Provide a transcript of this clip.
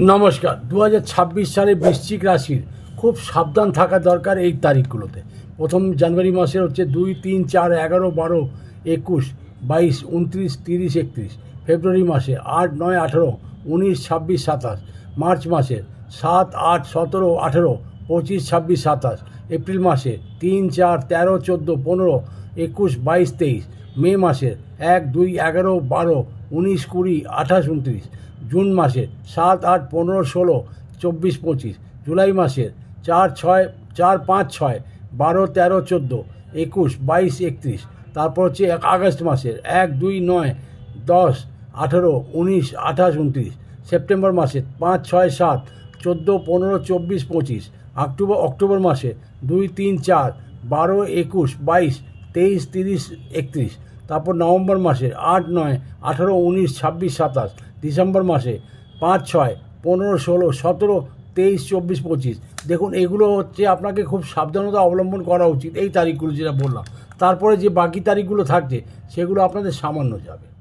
নমস্কার। দু সালে বৃশ্চিক রাশির খুব সাবধান থাকা দরকার এই তারিখগুলোতে। প্রথম জানুয়ারি মাসের হচ্ছে দুই, তিন, চার, এগারো, বারো, একুশ, বাইশ, উনত্রিশ, তিরিশ, একত্রিশ। ফেব্রুয়ারি মাসে আট, নয়, আঠেরো, উনিশ, ছাব্বিশ, সাতাশ। মার্চ মাসে সাত, আট, সতেরো, আঠেরো, পঁচিশ, ছাব্বিশ, সাতাশ। এপ্রিল মাসে তিন, চার, তেরো, চোদ্দ, পনেরো, একুশ, বাইশ, তেইশ। মে মাসের এক, দুই, এগারো, বারো, উনিশ, কুড়ি, আঠাশ, উনত্রিশ। জুন মাসের সাত, আট, পনেরো, ষোলো, চব্বিশ, পঁচিশ। জুলাই মাসের চার, ছয়, চার, পাঁচ, ছয়, বারো, তেরো, চোদ্দ, একুশ, বাইশ, একত্রিশ। তারপর হচ্ছে এক আগস্ট মাসের এক, দুই, নয়, দশ, আঠেরো, উনিশ, আঠাশ, উনত্রিশ। সেপ্টেম্বর মাসে পাঁচ, ছয়, সাত, চোদ্দ, পনেরো, চব্বিশ, পঁচিশ। অক্টোবর অক্টোবর মাসে দুই, তিন, চার, বারো, একুশ, বাইশ তেইশ, তিরিশ, একত্রিশ। তারপর নভেম্বর মাসে আট, নয়, আঠারো, উনিশ, ছাব্বিশ, সাতাশ। ডিসেম্বর মাসে পাঁচ, ছয়, পনেরো, ষোলো, সতেরো, তেইশ, চব্বিশ, পঁচিশ। দেখুন, এগুলো হচ্ছে আপনাকে খুব সাবধানতা অবলম্বন করা উচিত। এই তারিখগুলো যেটা বললাম। তারপরে যে বাকি তারিখগুলো থাকছে, সেগুলো আপনাদের সামান্য যাবে।